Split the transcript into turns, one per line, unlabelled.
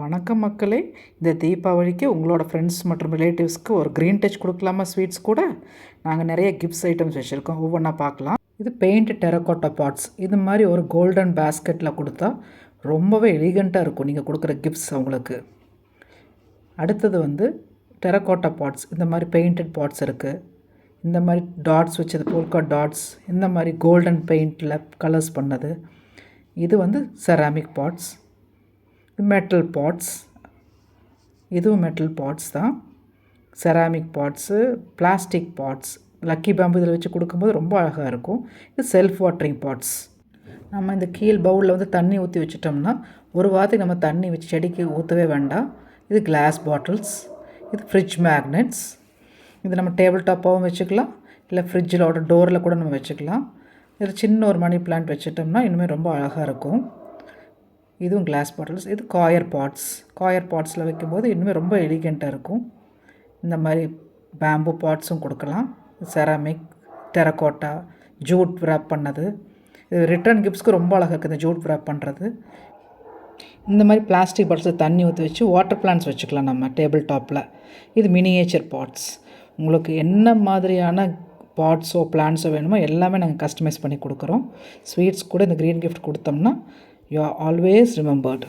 வணக்கம் மக்களே. இந்த தீபாவளிக்கு உங்களோட ஃப்ரெண்ட்ஸ் மற்றும் ரிலேட்டிவ்ஸ்க்கு ஒரு க்ரீன் டச் கொடுக்கலாமா ஸ்வீட்ஸ் கூட? நாங்கள் நிறைய கிஃப்ட்ஸ் ஐட்டம்ஸ் வச்சுருக்கோம். ஒவ்வொன்றா பார்க்கலாம். இது பெயிண்ட் டெரக்கோட்டா பாட்ஸ் இது மாதிரி ஒரு கோல்டன் பேஸ்கெட்டில் கொடுத்தா ரொம்பவே எலிகண்ட்டாக இருக்கும் நீங்கள் கொடுக்குற கிஃப்ட்ஸ் அவங்களுக்கு. அடுத்தது வந்து டெரக்கோட்டா பாட்ஸ் இந்த மாதிரி பெயிண்டட் பாட்ஸ் இருக்குது இந்த மாதிரி டாட்ஸ் வச்சது போல்கா டாட்ஸ் இந்த மாதிரி கோல்டன் பெயிண்டில் கலர்ஸ் பண்ணது. இது வந்து செராமிக் பாட்ஸ் மெட்டல் பாட்ஸ் இதுவும் மெட்டல் பாட்ஸ் தான். Ceramic pots plastic pots lucky bamboo இதில் வச்சு கொடுக்கும்போது ரொம்ப அழகாக இருக்கும். இது செல்ஃப் வாட்டரிங் பாட்ஸ் நம்ம இந்த கீழ் பவுலில் வந்து தண்ணி ஊற்றி வச்சிட்டோம்னா ஒரு வாரத்துக்கு நம்ம தண்ணி வச்சு செடிக்கு ஊற்றவே வேண்டாம். இது கிளாஸ் பாட்டில்ஸ் இது ஃப்ரிட்ஜ் மேக்னெட்ஸ் இது நம்ம டேபிள் டாப்பாகவும் வச்சுக்கலாம். இல்லை ஃப்ரிட்ஜில் டோரில் கூட நம்ம வச்சுக்கலாம். இதில் சின்ன ஒரு மணி பிளான்ட் வச்சுட்டோம்னா இன்னுமே ரொம்ப அழகாக இருக்கும். இதுவும் கிளாஸ் பாட்டில்ஸ் இது காயர் பாட்ஸ் காயர் பாட்ஸில் வைக்கும்போது இன்னுமே ரொம்ப எலிகெண்ட்டாக இருக்கும். இந்த மாதிரி பேம்பு பாட்ஸும் கொடுக்கலாம். செராமிக் டெரக்கோட்டா ஜூட் wrap பண்ணது. இது ரிட்டர்ன் கிஃப்ட்ஸ்க்கு ரொம்ப அழகாக இருக்குது இந்த ஜூட் wrap பண்ணுறது இந்த மாதிரி பிளாஸ்டிக் பாட்டில்ஸில் தண்ணி ஊற்றி வச்சு வாட்டர் பிளான்ஸ் வச்சுக்கலாம் நம்ம டேபிள் டாப்பில் இது மினியேச்சர் பாட்ஸ் உங்களுக்கு என்ன மாதிரியான பாட்ஸோ பிளான்ஸோ வேணுமோ எல்லாமே நாங்கள் கஸ்டமைஸ் பண்ணி கொடுக்குறோம். ஸ்வீட்ஸ் கூட இந்த க்ரீன் கிஃப்ட் கொடுத்தோம்னா You are always remembered.